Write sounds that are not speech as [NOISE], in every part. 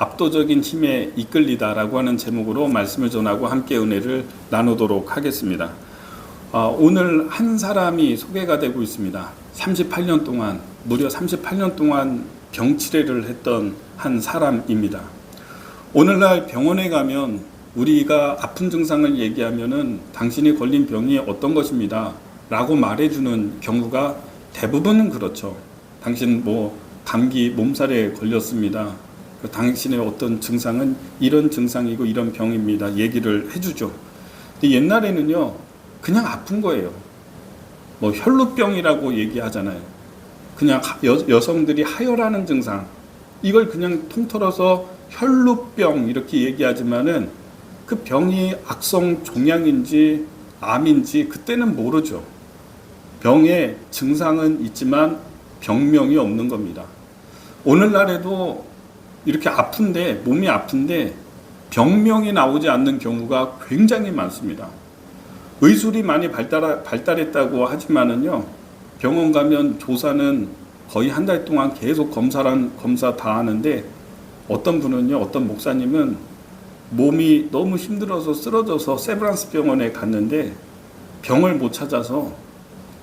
압도적인 힘에 이끌리다라고 하는 제목으로 말씀을 전하고 함께 은혜를 나누도록 하겠습니다. 어, 오늘 한 사람이 소개가 되고 있습니다. 38년 동안 무려 38년 동안 병치레를 했던 한 사람입니다. 오늘날 병원에 가면 우리가 아픈 증상을 얘기하면은 당신이 걸린 병이 어떤 것입니다. 라고 말해주는 경우가 대부분은 그렇죠. 당신 뭐 감기 몸살에 걸렸습니다. 그 당신의 어떤 증상은 이런 증상이고 이런 병입니다. 얘기를 해주죠. 근데 옛날에는요, 그냥 아픈 거예요. 뭐 혈루병이라고 얘기하잖아요. 그냥 여, 여성들이 하혈하는 증상. 이걸 그냥 통틀어서 혈루병 이렇게 얘기하지만은 그 병이 악성 종양인지 암인지 그때는 모르죠. 병의 증상은 있지만 병명이 없는 겁니다. 오늘날에도 이렇게 아픈데 몸이 아픈데 병명이 나오지 않는 경우가 굉장히 많습니다. 의술이 많이 발달 발달했다고 하지만은요 병원 가면 조사는 거의 한 달 동안 계속 검사란 검사 다 하는데 어떤 분은요 어떤 목사님은 몸이 너무 힘들어서 쓰러져서 세브란스 병원에 갔는데 병을 못 찾아서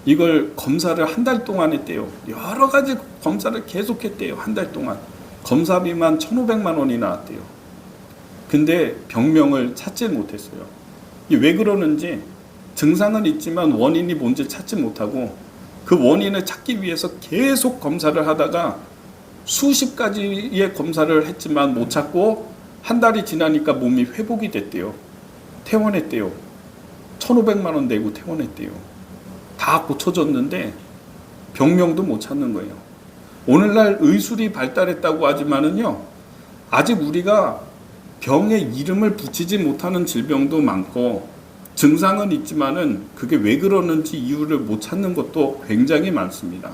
이걸 검사를 한 달 동안 했대요. 여러 가지 검사를 계속 했대요. 한 달 동안. 검사비만 1,500만 원이 나왔대요. 근데 병명을 찾지 못했어요. 왜 그러는지 증상은 있지만 원인이 뭔지 찾지 못하고 그 원인을 찾기 위해서 계속 검사를 하다가 수십 가지의 검사를 했지만 못 찾고 한 달이 지나니까 몸이 회복이 됐대요. 퇴원했대요. 1,500만 원 내고 퇴원했대요. 다 고쳐졌는데 병명도 못 찾는 거예요. 오늘날 의술이 발달했다고 하지만은요, 아직 우리가 병의 이름을 붙이지 못하는 질병도 많고, 증상은 있지만은 그게 왜 그러는지 이유를 못 찾는 것도 굉장히 많습니다.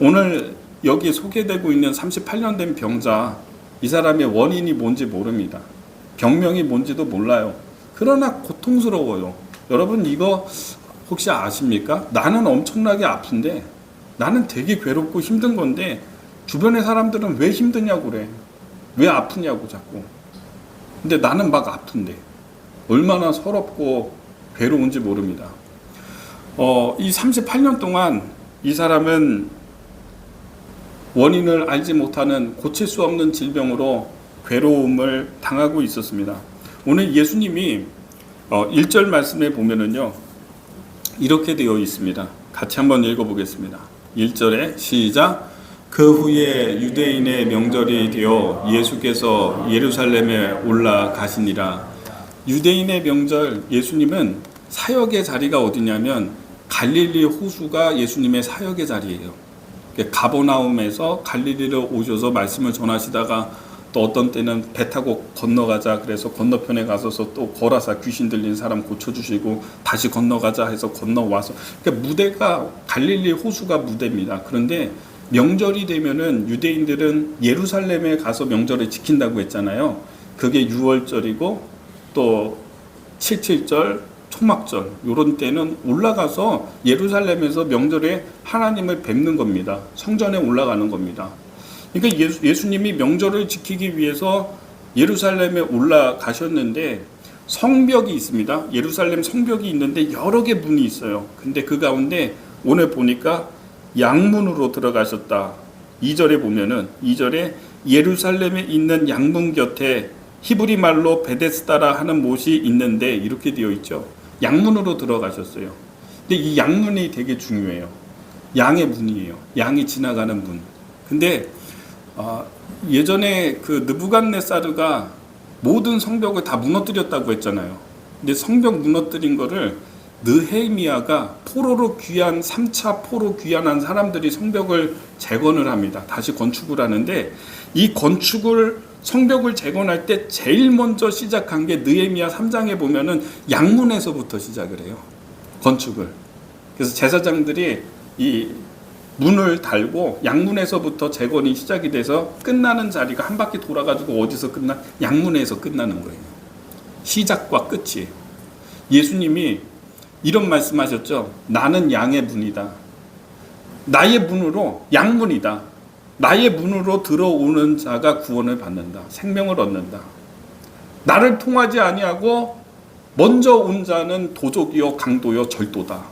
오늘 여기 소개되고 있는 38년 된 병자, 이 사람의 원인이 뭔지 모릅니다. 병명이 뭔지도 몰라요. 그러나 고통스러워요. 여러분 이거 혹시 아십니까? 나는 엄청나게 아픈데 나는 되게 괴롭고 힘든 건데 주변의 사람들은 왜 힘드냐고 그래. 왜 아프냐고 자꾸. 근데 나는 막 아픈데 얼마나 서럽고 괴로운지 모릅니다. 어, 이 38년 동안 이 사람은 원인을 알지 못하는 고칠 수 없는 질병으로 괴로움을 당하고 있었습니다. 오늘 예수님이 어, 1절 말씀에 보면은요. 이렇게 되어 있습니다. 같이 한번 읽어보겠습니다. 1절에 시작. 그 후에 유대인의 명절이 되어 예수께서 예루살렘에 올라가시니라. 유대인의 명절 예수님은 사역의 자리가 어디냐면 갈릴리 호수가 예수님의 사역의 자리예요. 가보나움에서 갈릴리로 오셔서 말씀을 전하시다가 또 어떤 때는 배 타고 건너가자 그래서 건너편에 가서서 또 걸어서 귀신 들린 사람 고쳐주시고 다시 건너가자 해서 건너와서 그러니까 무대가 갈릴리 호수가 무대입니다. 그런데 명절이 되면은 유대인들은 예루살렘에 가서 명절을 지킨다고 했잖아요. 그게 6월절이고 또 77절 초막절 요런 때는 올라가서 예루살렘에서 명절에 하나님을 뵙는 겁니다. 성전에 올라가는 겁니다. 그러니까 예수, 예수님이 명절을 지키기 위해서 예루살렘에 올라가셨는데 성벽이 있습니다. 예루살렘 성벽이 있는데 여러 개 문이 있어요. 근데 그 가운데 오늘 보니까 양문으로 들어가셨다. 2절에 보면은 2절에 예루살렘에 있는 양문 곁에 히브리 말로 베데스다라 하는 못이 있는데 이렇게 되어 있죠. 양문으로 들어가셨어요. 근데 이 양문이 되게 중요해요. 양의 문이에요. 양이 지나가는 문. 근데 어, 예전에 그 느부갓네사르가 모든 성벽을 다 무너뜨렸다고 했잖아요. 근데 성벽 무너뜨린 거를 느헤미야가 포로로 귀한 3차 포로 귀환한 사람들이 성벽을 재건을 합니다. 다시 건축을 하는데 이 건축을 성벽을 재건할 때 제일 먼저 시작한 게 느헤미야 3장에 보면은 양문에서부터 시작을 해요. 건축을. 그래서 제사장들이 이 문을 달고 양문에서부터 재건이 시작이 돼서 끝나는 자리가 한 바퀴 돌아가지고 어디서 끝나? 양문에서 끝나는 거예요. 시작과 끝이. 예수님이 이런 말씀하셨죠. 나는 양의 문이다. 나의 문으로 양문이다. 나의 문으로 들어오는 자가 구원을 받는다. 생명을 얻는다. 나를 통하지 아니하고 먼저 온 자는 도적이요 강도요 절도다.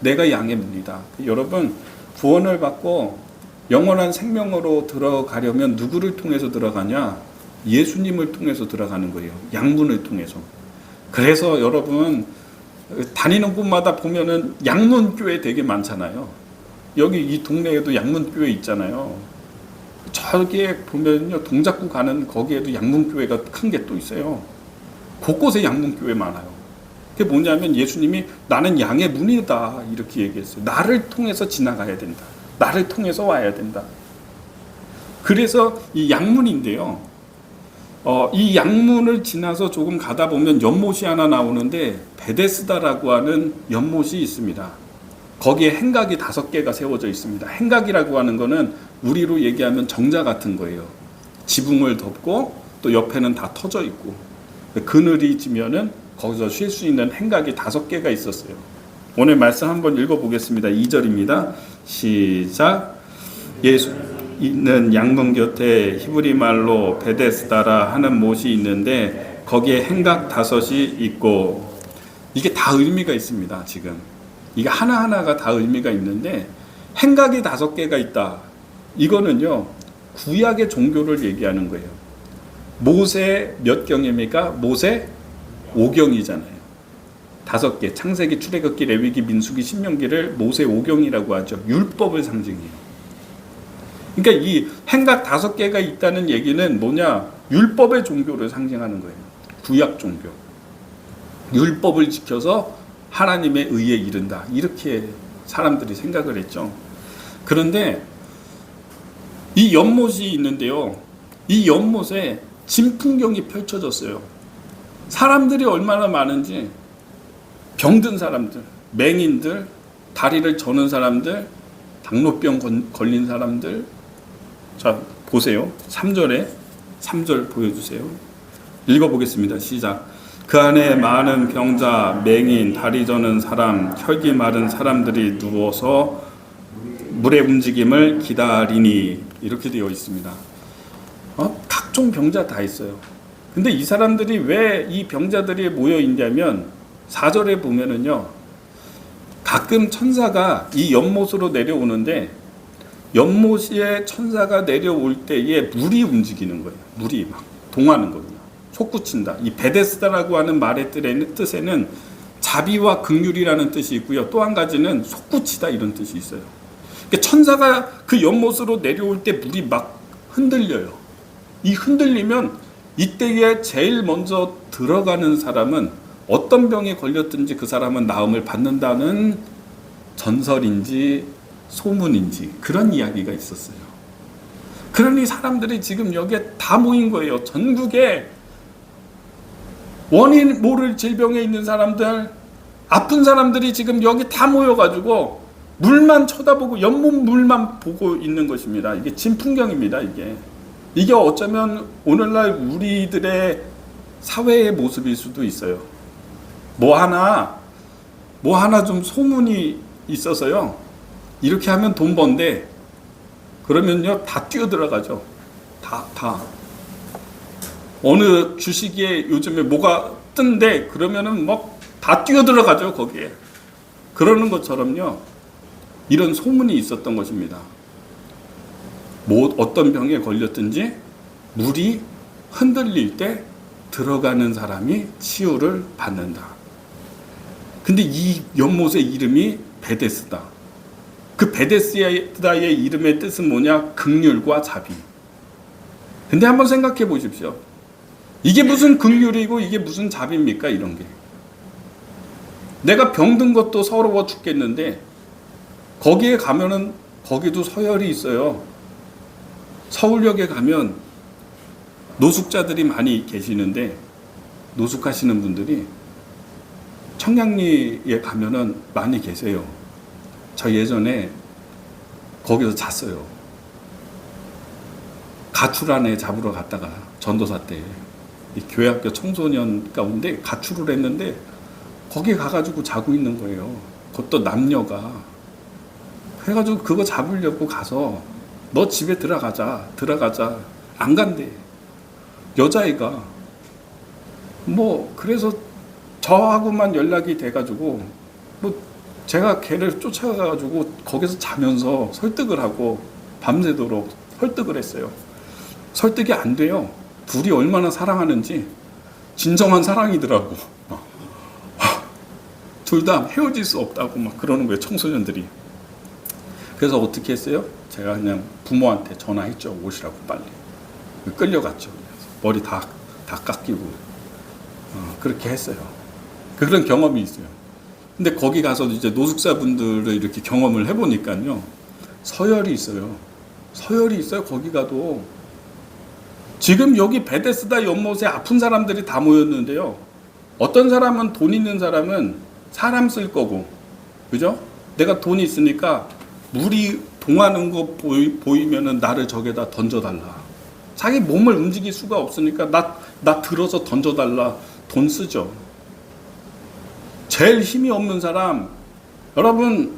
내가 양의 문이다. 여러분 구원을 받고 영원한 생명으로 들어가려면 누구를 통해서 들어가냐? 예수님을 통해서 들어가는 거예요. 양문을 통해서. 그래서 여러분 다니는 곳마다 보면은 양문교회 되게 많잖아요. 여기 이 동네에도 양문교회 있잖아요. 저기에 보면요 동작구 가는 거기에도 양문교회가 큰 게 또 있어요. 곳곳에 양문교회 많아요. 그게 뭐냐면 예수님이 나는 양의 문이다 이렇게 얘기했어요. 나를 통해서 지나가야 된다. 나를 통해서 와야 된다. 그래서 이 양문인데요. 어, 이 양문을 지나서 조금 가다 보면 연못이 하나 나오는데 베데스다라고 하는 연못이 있습니다. 거기에 행각이 다섯 개가 세워져 있습니다. 행각이라고 하는 거는 우리로 얘기하면 정자 같은 거예요. 지붕을 덮고 또 옆에는 다 터져 있고 그늘이 지면은 거기서 쉴 수 있는 행각이 다섯 개가 있었어요. 오늘 말씀 한번 읽어보겠습니다. 2절입니다. 시작. 예수 있는 양문 곁에 히브리 말로 베데스다라 하는 못이 있는데 거기에 행각 다섯이 있고 이게 다 의미가 있습니다. 지금 이게 하나 하나가 다 의미가 있는데 행각이 다섯 개가 있다. 이거는요 구약의 종교를 얘기하는 거예요. 모세 몇 경입니까? 모세 5경이잖아요. 다섯 개 창세기, 출애굽기, 레위기, 민수기, 신명기를 모세 5경이라고 하죠. 율법을 상징해요. 그러니까 이 행각 다섯 개가 있다는 얘기는 뭐냐? 율법의 종교를 상징하는 거예요. 구약 종교. 율법을 지켜서 하나님의 의에 이른다. 이렇게 사람들이 생각을 했죠. 그런데 이 연못이 있는데요. 이 연못에 진풍경이 펼쳐졌어요. 사람들이 얼마나 많은지 병든 사람들, 맹인들, 다리를 저는 사람들, 당뇨병 걸린 사람들. 자, 보세요. 3절에 3절 보여주세요. 읽어보겠습니다. 시작. 그 안에 많은 병자, 맹인, 다리 저는 사람, 혈기 마른 사람들이 누워서 물의 움직임을 기다리니 이렇게 되어 있습니다. 어? 각종 병자 다 있어요. 근데 이 사람들이 왜 이 병자들이 모여 있냐면 4절에 보면은요. 가끔 천사가 이 연못으로 내려오는데 연못에 천사가 내려올 때에 물이 움직이는 거예요. 물이 막 동하는 거예요. 솟구친다. 이 베데스다라고 하는 말의 뜻에는 자비와 극률이라는 뜻이 있고요. 또 한 가지는 솟구치다 이런 뜻이 있어요. 그러니까 천사가 그 연못으로 내려올 때 물이 막 흔들려요. 이 흔들리면 이때에 제일 먼저 들어가는 사람은 어떤 병에 걸렸든지 그 사람은 나음을 받는다는 전설인지 소문인지 그런 이야기가 있었어요. 그러니 사람들이 지금 여기에 다 모인 거예요. 전국에 원인 모를 질병에 있는 사람들, 아픈 사람들이 지금 여기 다 모여가지고 물만 쳐다보고 연못 물만 보고 있는 것입니다. 이게 진풍경입니다. 이게 이게 어쩌면 오늘날 우리들의 사회의 모습일 수도 있어요. 뭐 하나 뭐 하나 좀 소문이 있어서요. 이렇게 하면 돈 번데 그러면요 다 뛰어 들어가죠. 다 다. 어느 주식에 요즘에 뭐가 뜬데 그러면은 뭐 다 뛰어 들어가죠 거기에. 그러는 것처럼요 이런 소문이 있었던 것입니다. 뭐 어떤 병에 걸렸든지 물이 흔들릴 때 들어가는 사람이 치유를 받는다. 근데 이 연못의 이름이 베데스다. 그 베데스다의 이름의 뜻은 뭐냐? 극률과 자비. 근데 한번 생각해 보십시오. 이게 무슨 극률이고 이게 무슨 자비입니까? 이런 게. 내가 병든 것도 서러워 죽겠는데 거기에 가면은 거기도 서열이 있어요. 서울역에 가면 노숙자들이 많이 계시는데 노숙하시는 분들이 청량리에 가면은 많이 계세요. 저 예전에 거기서 잤어요. 가출한 애 잡으러 갔다가 전도사 때 교회 학교 청소년 가운데 가출을 했는데 거기 가가지고 자고 있는 거예요. 그것도 남녀가. 그래가지고 그거 잡으려고 가서 너 집에 들어가자. 들어가자. 안 간대. 여자애가. 뭐, 그래서 저하고만 연락이 돼가지고, 뭐, 제가 걔를 쫓아가가지고 거기서 자면서 설득을 하고 밤새도록 설득을 했어요. 설득이 안 돼요. 둘이 얼마나 사랑하는지 진정한 사랑이더라고. [LAUGHS] 둘 다 헤어질 수 없다고 막 그러는 거예요. 청소년들이. 그래서 어떻게 했어요? 제가 그냥 부모한테 전화했죠. 오시라고 빨리. 끌려갔죠. 머리 다, 다 깎이고. 어, 그렇게 했어요. 그런 경험이 있어요. 근데 거기 가서 이제 노숙자분들을 이렇게 경험을 해보니까요. 서열이 있어요. 서열이 있어요. 거기 가도. 지금 여기 베데스다 연못에 아픈 사람들이 다 모였는데요. 어떤 사람은 돈 있는 사람은 사람 쓸 거고, 그죠? 내가 돈이 있으니까 물이 동하는 거 보이, 보이면은 나를 저기다 던져달라. 자기 몸을 움직일 수가 없으니까 나, 나 들어서 던져달라. 돈 쓰죠. 제일 힘이 없는 사람, 여러분,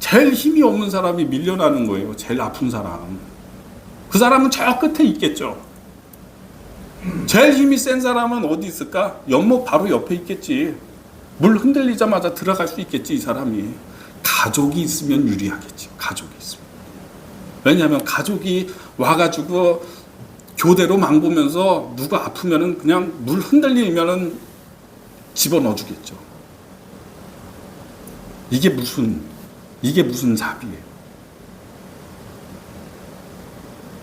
제일 힘이 없는 사람이 밀려나는 거예요. 제일 아픈 사람. 그 사람은 저 끝에 있겠죠. 제일 힘이 센 사람은 어디 있을까? 연못 바로 옆에 있겠지. 물 흔들리자마자 들어갈 수 있겠지, 이 사람이. 가족이 있으면 유리하겠지. 가족이 있으면. 왜냐하면 가족이 와가지고 교대로 망보면서 누가 아프면은 그냥 물 흔들리면은 집어 넣어주겠죠. 이게 무슨, 이게 무슨 자비예요.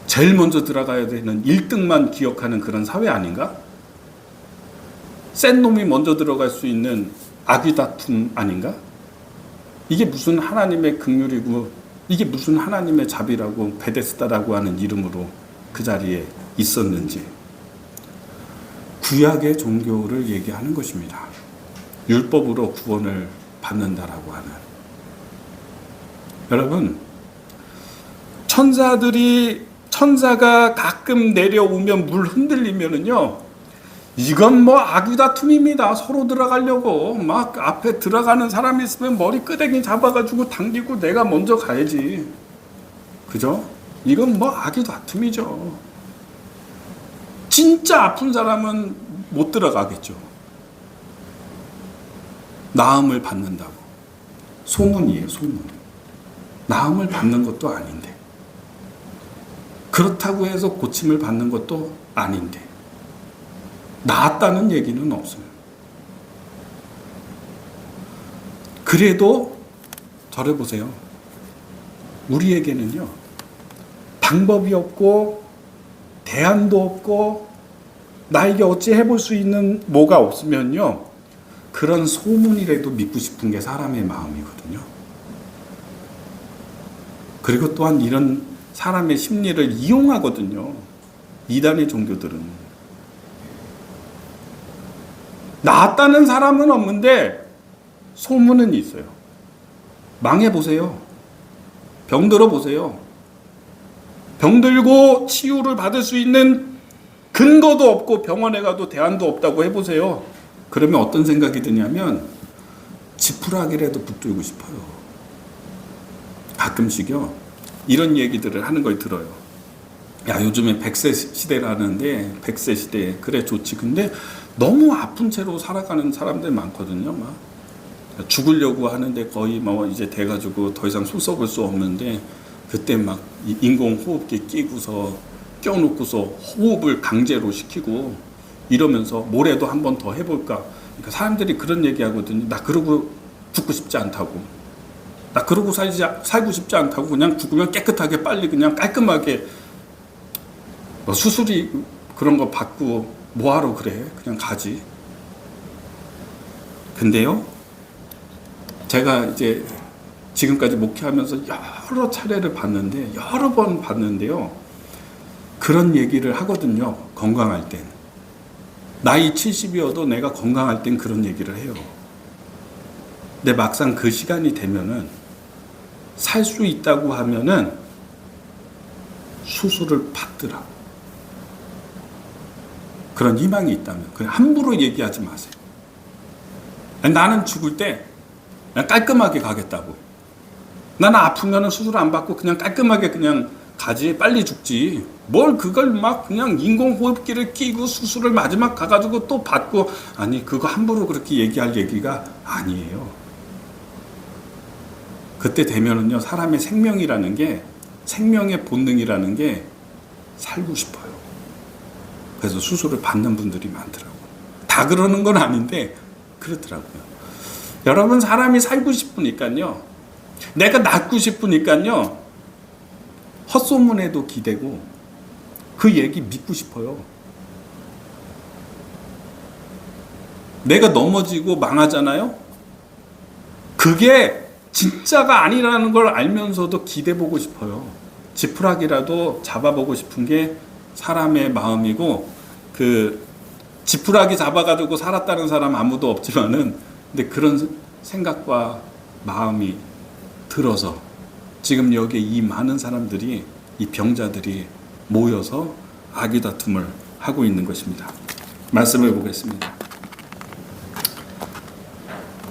제일 먼저 들어가야 되는 1등만 기억하는 그런 사회 아닌가? 센 놈이 먼저 들어갈 수 있는 악의 다툼 아닌가? 이게 무슨 하나님의 긍휼이고 이게 무슨 하나님의 자비라고 베데스다라고 하는 이름으로 그 자리에 있었는지 구약의 종교를 얘기하는 것입니다. 율법으로 구원을 받는다라고 하는 여러분 천사들이 천사가 가끔 내려오면 물 흔들리면은요 이건 뭐 악의 다툼입니다. 서로 들어가려고 막 앞에 들어가는 사람이 있으면 머리 끄댕이 잡아가지고 당기고 내가 먼저 가야지. 그죠? 이건 뭐 악의 다툼이죠. 진짜 아픈 사람은 못 들어가겠죠. 나음을 받는다고. 소문이에요, 소문. 나음을 받는 것도 아닌데. 그렇다고 해서 고침을 받는 것도 아닌데. 나았다는 얘기는 없습니다. 그래도 저를 보세요. 우리에게는요, 방법이 없고, 대안도 없고, 나에게 어찌 해볼 수 있는 뭐가 없으면요, 그런 소문이라도 믿고 싶은 게 사람의 마음이거든요. 그리고 또한 이런 사람의 심리를 이용하거든요. 이단의 종교들은. 나았다는 사람은 없는데 소문은 있어요. 망해 보세요. 병들어 보세요. 병들고 치유를 받을 수 있는 근거도 없고 병원에 가도 대안도 없다고 해보세요. 그러면 어떤 생각이 드냐면 지푸라기라도 붙들고 싶어요. 가끔씩요. 이런 얘기들을 하는 걸 들어요. 야 요즘에 100세 시대라는데 100세 시대 그래 좋지. 근데 너무 아픈 채로 살아가는 사람들 많거든요. 막 죽으려고 하는데 거의 뭐 이제 돼가지고 더 이상 숨 썩을 수 없는데 그때 막 인공 호흡기 끼고서 껴놓고서 호흡을 강제로 시키고 이러면서 모레도 한 번 더 해볼까. 그러니까 사람들이 그런 얘기 하거든요. 나 그러고 죽고 싶지 않다고. 나 그러고 살지, 살고 싶지 않다고 그냥 죽으면 깨끗하게 빨리 그냥 깔끔하게 뭐 수술이 그런 거 받고 뭐하러 그래? 그냥 가지. 근데요, 제가 이제 지금까지 목회하면서 여러 차례를 봤는데, 여러 번 봤는데요, 그런 얘기를 하거든요, 건강할 땐. 나이 70이어도 내가 건강할 땐 그런 얘기를 해요. 근데 막상 그 시간이 되면은, 살 수 있다고 하면은, 수술을 받더라고. 그런 희망이 있다면 그냥 함부로 얘기하지 마세요. 나는 죽을 때 깔끔하게 가겠다고. 나는 아프면 수술 안 받고 그냥 깔끔하게 그냥 가지. 빨리 죽지. 뭘 그걸 막 그냥 인공호흡기를 끼고 수술을 마지막 가가지고 또 받고. 아니 그거 함부로 그렇게 얘기할 얘기가 아니에요. 그때 되면은요 사람의 생명이라는 게 생명의 본능이라는 게 살고 싶어요 그래서 수술을 받는 분들이 많더라고요 다 그러는 건 아닌데 그렇더라고요 여러분 사람이 살고 싶으니까요 내가 낫고 싶으니까요 헛소문에도 기대고 그 얘기 믿고 싶어요. 내가 넘어지고 망하잖아요. 그게 진짜가 아니라는 걸 알면서도 기대 보고 싶어요. 지푸라기라도 잡아보고 싶은 게 사람의 마음이고 그 지푸라기 잡아가지고 살았다는 사람 아무도 없지만은 근데 그런 생각과 마음이 들어서 지금 여기 이 많은 사람들이 이 병자들이 모여서 아기 다툼을 하고 있는 것입니다. 말씀을 보겠습니다.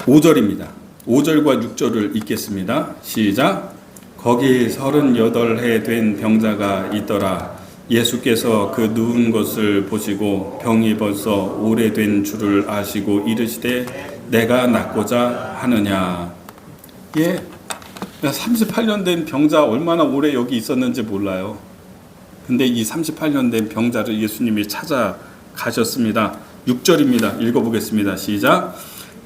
5절입니다. 5절과 6절을 읽겠습니다. 시작. 거기 38해 된 병자가 있더라. 예수께서 그 누운 것을 보시고 병이 벌써 오래된 줄을 아시고 이르시되 내가 낫고자 하느냐. 예, 38년 된 병자 얼마나 오래 여기 있었는지 몰라요. 근데 이 38년 된 병자를 예수님이 찾아가셨습니다. 6절입니다. 읽어보겠습니다. 시작.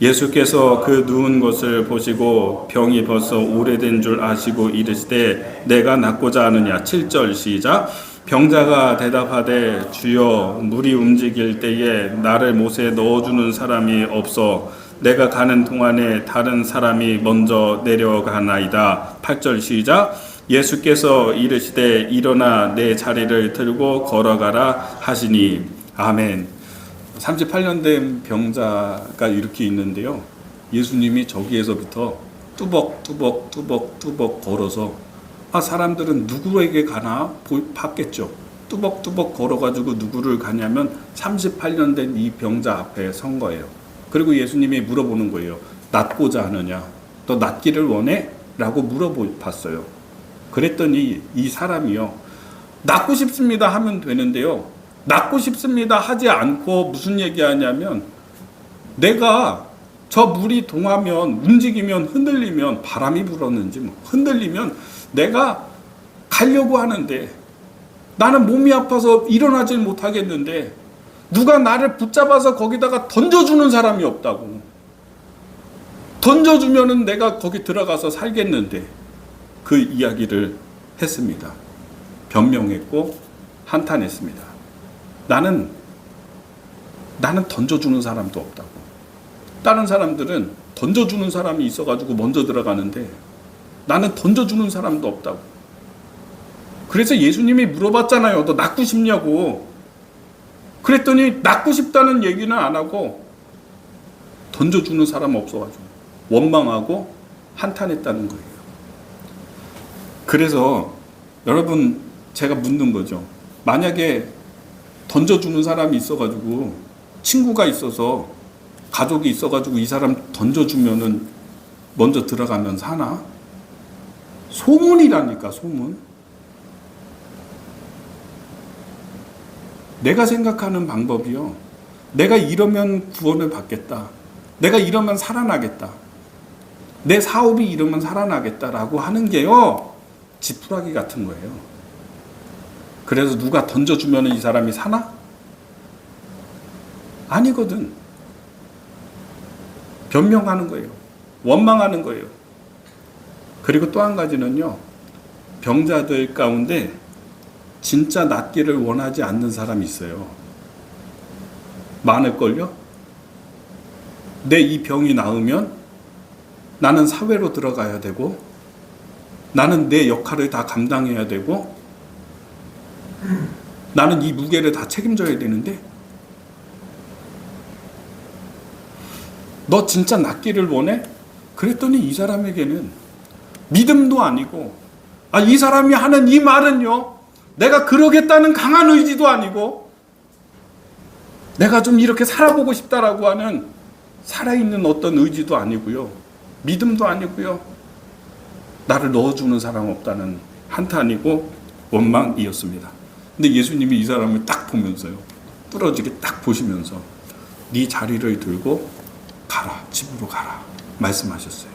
예수께서 그 누운 것을 보시고 병이 벌써 오래된 줄 아시고 이르시되 내가 낫고자 하느냐. 7절 시작. 병자가 대답하되 주여 물이 움직일 때에 나를 못에 넣어주는 사람이 없어 내가 가는 동안에 다른 사람이 먼저 내려가나이다. 8절 시작. 예수께서 이르시되 일어나 내 자리를 들고 걸어가라 하시니 아멘. 38년 된 병자가 이렇게 있는데요. 예수님이 저기에서부터 뚜벅 뚜벅 뚜벅 뚜벅 걸어서 아 사람들은 누구에게 가나 보- 봤겠죠. 뚜벅뚜벅 걸어가지고 누구를 가냐면 38년 된 이 병자 앞에 선 거예요. 그리고 예수님이 물어보는 거예요. 낫고자 하느냐? 너 낫기를 원해? 라고 물어봤어요. 그랬더니 이 사람이요. 낫고 싶습니다 하면 되는데요. 낫고 싶습니다 하지 않고 무슨 얘기 하냐면 내가 저 물이 동하면 움직이면 흔들리면 바람이 불었는지 뭐 흔들리면 내가 가려고 하는데 나는 몸이 아파서 일어나질 못하겠는데 누가 나를 붙잡아서 거기다가 던져주는 사람이 없다고. 던져주면은 내가 거기 들어가서 살겠는데 그 이야기를 했습니다. 변명했고 한탄했습니다. 나는 나는 던져주는 사람도 없다고. 다른 사람들은 던져주는 사람이 있어가지고 먼저 들어가는데 나는 던져주는 사람도 없다고. 그래서 예수님이 물어봤잖아요. 너 낫고 싶냐고. 그랬더니 낫고 싶다는 얘기는 안 하고 던져주는 사람 없어가지고 원망하고 한탄했다는 거예요. 그래서 여러분 제가 묻는 거죠. 만약에 던져주는 사람이 있어가지고 친구가 있어서 가족이 있어가지고 이 사람 던져주면은 먼저 들어가면 사나? 소문이라니까 소문. 내가 생각하는 방법이요. 내가 이러면 구원을 받겠다. 내가 이러면 살아나겠다. 내 사업이 이러면 살아나겠다라고 하는 게요. 지푸라기 같은 거예요. 그래서 누가 던져주면 이 사람이 사나? 아니거든. 변명하는 거예요. 원망하는 거예요. 그리고 또 한 가지는요. 병자들 가운데 진짜 낫기를 원하지 않는 사람이 있어요. 많을걸요? 내 이 병이 나으면 나는 사회로 들어가야 되고, 나는 내 역할을 다 감당해야 되고, 나는 이 무게를 다 책임져야 되는데, 너 진짜 낫기를 원해? 그랬더니 이 사람에게는 믿음도 아니고, 아, 이 사람이 하는 이 말은요, 내가 그러겠다는 강한 의지도 아니고, 내가 좀 이렇게 살아보고 싶다라고 하는 살아있는 어떤 의지도 아니고요. 믿음도 아니고요. 나를 넣어주는 사람 없다는 한탄이고 원망이었습니다. 근데 예수님이 이 사람을 딱 보면서요. 부러지게 딱 보시면서 네 자리를 들고 가라. 집으로 가라. 말씀하셨어요.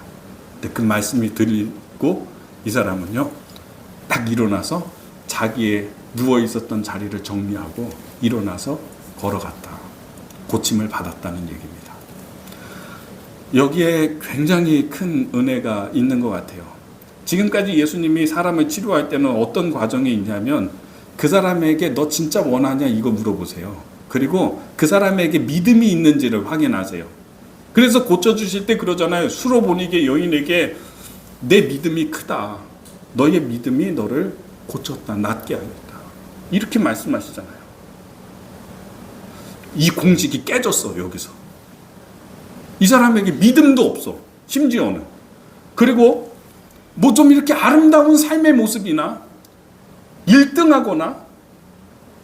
근데 그 말씀이 들리고 이 사람은요. 딱 일어나서 자기의 누워 있었던 자리를 정리하고 일어나서 걸어갔다. 고침을 받았다는 얘기입니다. 여기에 굉장히 큰 은혜가 있는 것 같아요. 지금까지 예수님이 사람을 치료할 때는 어떤 과정이 있냐면 그 사람에게 너 진짜 원하냐 이거 물어보세요. 그리고 그 사람에게 믿음이 있는지를 확인하세요. 그래서 고쳐주실 때 그러잖아요. 수로보니게 여인에게 내 믿음이 크다. 너의 믿음이 너를 고쳤다. 낫게 하였다. 이렇게 말씀하시잖아요. 이 공식이 깨졌어, 여기서. 이 사람에게 믿음도 없어. 심지어는. 그리고 뭐 좀 이렇게 아름다운 삶의 모습이나 1등하거나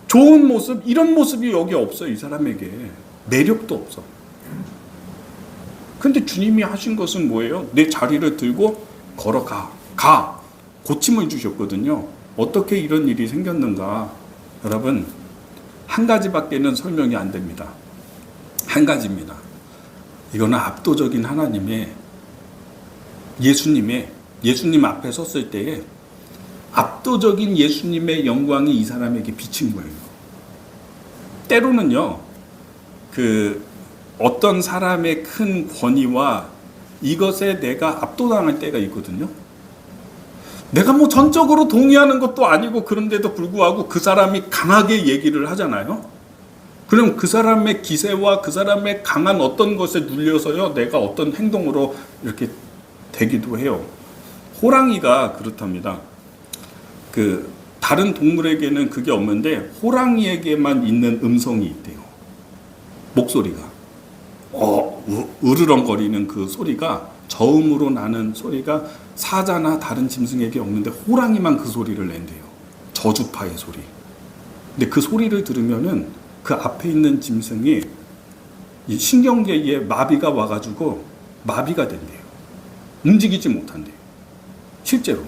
좋은 모습, 이런 모습이 여기 없어, 이 사람에게. 매력도 없어. 근데 주님이 하신 것은 뭐예요? 내 자리를 들고 걸어가. 가. 고침을 주셨거든요. 어떻게 이런 일이 생겼는가? 여러분, 한 가지밖에는 설명이 안 됩니다. 한 가지입니다. 이거는 압도적인 하나님의 예수님의 예수님 앞에 섰을 때에 압도적인 예수님의 영광이 이 사람에게 비친 거예요. 때로는요, 그 어떤 사람의 큰 권위와 이것에 내가 압도당할 때가 있거든요. 내가 뭐 전적으로 동의하는 것도 아니고 그런데도 불구하고 그 사람이 강하게 얘기를 하잖아요. 그럼 그 사람의 기세와 그 사람의 강한 어떤 것에 눌려서요, 내가 어떤 행동으로 이렇게 되기도 해요. 호랑이가 그렇답니다. 그 다른 동물에게는 그게 없는데 호랑이에게만 있는 음성이 있대요. 목소리가. 어, 우- 으르렁거리는 그 소리가 저음으로 나는 소리가 사자나 다른 짐승에게 없는데 호랑이만 그 소리를 낸대요. 저주파의 소리. 근데 그 소리를 들으면은 그 앞에 있는 짐승이 이 신경계에 마비가 와가지고 마비가 된대요. 움직이지 못한대요. 실제로.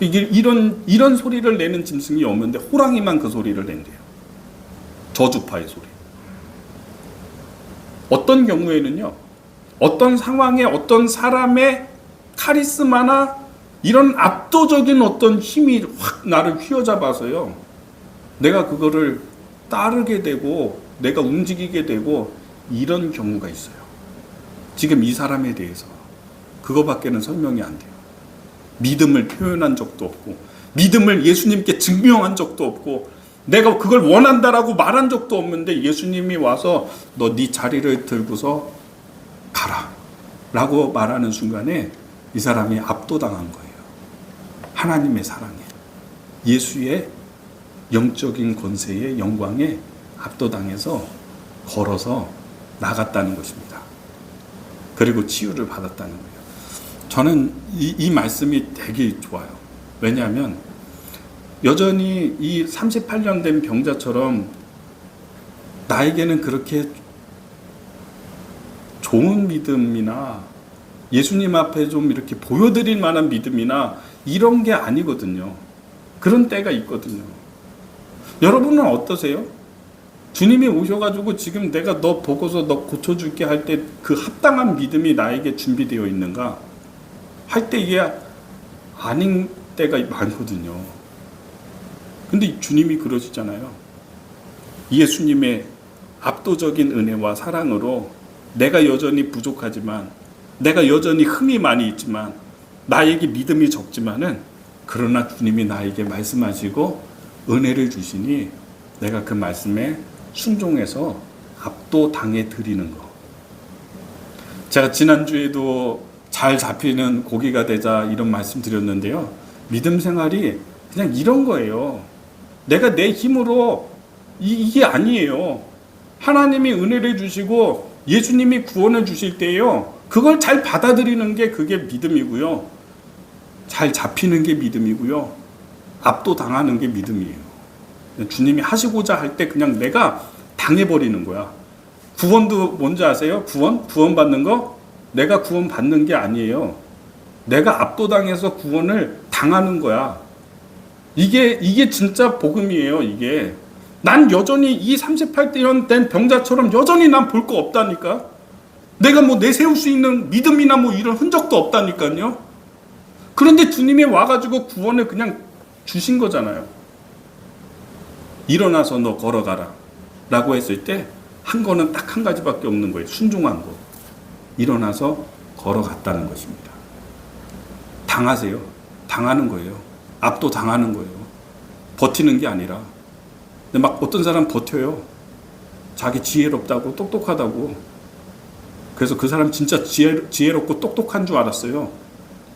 이게 이런 이런 소리를 내는 짐승이 없는데 호랑이만 그 소리를 낸대요. 저주파의 소리. 어떤 경우에는요. 어떤 상황에 어떤 사람의 카리스마나 이런 압도적인 어떤 힘이 확 나를 휘어잡아서요. 내가 그거를 따르게 되고 내가 움직이게 되고 이런 경우가 있어요. 지금 이 사람에 대해서 그거밖에는 설명이 안 돼요. 믿음을 표현한 적도 없고 믿음을 예수님께 증명한 적도 없고 내가 그걸 원한다라고 말한 적도 없는데 예수님이 와서 너 네 자리를 들고서 가라 라고 말하는 순간에 이 사람이 압도당한 거예요. 하나님의 사랑에 예수의 영적인 권세의 영광에 압도당해서 걸어서 나갔다는 것입니다. 그리고 치유를 받았다는 거예요. 저는 이, 이 말씀이 되게 좋아요. 왜냐하면 여전히 이 38년 된 병자처럼 나에게는 그렇게 좋은 믿음이나 예수님 앞에 좀 이렇게 보여드릴 만한 믿음이나 이런 게 아니거든요. 그런 때가 있거든요. 여러분은 어떠세요? 주님이 오셔가지고 지금 내가 너 보고서 너 고쳐줄게 할 때 그 합당한 믿음이 나에게 준비되어 있는가? 할 때 이게 아닌 때가 많거든요. 근데 주님이 그러시잖아요. 예수님의 압도적인 은혜와 사랑으로 내가 여전히 부족하지만 내가 여전히 흠이 많이 있지만 나에게 믿음이 적지만은 그러나 주님이 나에게 말씀하시고 은혜를 주시니 내가 그 말씀에 순종해서 압도 당해 드리는 거. 제가 지난주에도 잘 잡히는 고기가 되자 이런 말씀 드렸는데요. 믿음 생활이 그냥 이런 거예요. 내가 내 힘으로 이, 이게 아니에요. 하나님이 은혜를 주시고 예수님이 구원을 주실 때요. 그걸 잘 받아들이는 게 그게 믿음이고요. 잘 잡히는 게 믿음이고요. 압도 당하는 게 믿음이에요. 주님이 하시고자 할 때 그냥 내가 당해버리는 거야. 구원도 뭔지 아세요? 구원? 구원 받는 거? 내가 구원 받는 게 아니에요. 내가 압도당해서 구원을 당하는 거야. 이게 이게 진짜 복음이에요. 이게 난 여전히 이 38년 된 병자처럼 여전히 난 볼 거 없다니까. 내가 뭐 내세울 수 있는 믿음이나 뭐 이런 흔적도 없다니까요. 그런데 주님이 와가지고 구원을 그냥 주신 거잖아요. 일어나서 너 걸어가라. 라고 했을 때 한 거는 딱 한 가지밖에 없는 거예요. 순종한 거. 일어나서 걸어갔다는 것입니다. 당하세요. 당하는 거예요. 압도 당하는 거예요. 버티는 게 아니라. 근데 막 어떤 사람 버텨요. 자기 지혜롭다고 똑똑하다고. 그래서 그 사람 진짜 지혜, 지혜롭고 똑똑한 줄 알았어요.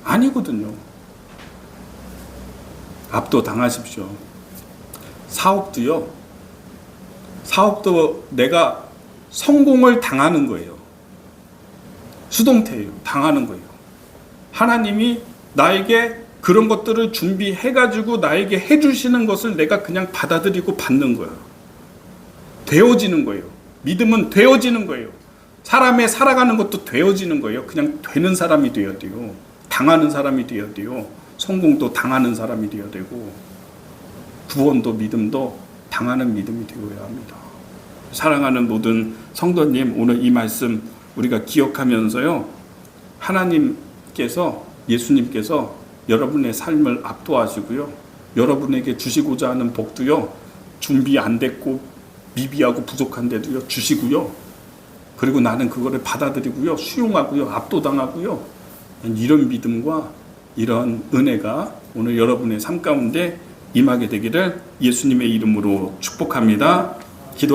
아니거든요. 압도 당하십시오. 사업도요. 사업도 내가 성공을 당하는 거예요. 수동태예요. 당하는 거예요. 하나님이 나에게 그런 것들을 준비해가지고 나에게 해주시는 것을 내가 그냥 받아들이고 받는 거예요. 되어지는 거예요. 믿음은 되어지는 거예요. 사람의 살아가는 것도 되어지는 거예요. 그냥 되는 사람이 되어야 돼요. 당하는 사람이 되어야 돼요. 성공도 당하는 사람이 되어야 되고, 구원도 믿음도 당하는 믿음이 되어야 합니다. 사랑하는 모든 성도님, 오늘 이 말씀 우리가 기억하면서요, 하나님께서, 예수님께서 여러분의 삶을 압도하시고요, 여러분에게 주시고자 하는 복도요, 준비 안 됐고, 미비하고 부족한데도요, 주시고요, 그리고 나는 그거를 받아들이고요, 수용하고요, 압도당하고요, 이런 믿음과 이런 은혜가 오늘 여러분의 삶 가운데 임하게 되기를 예수님의 이름으로 축복합니다. 기도하겠습니다.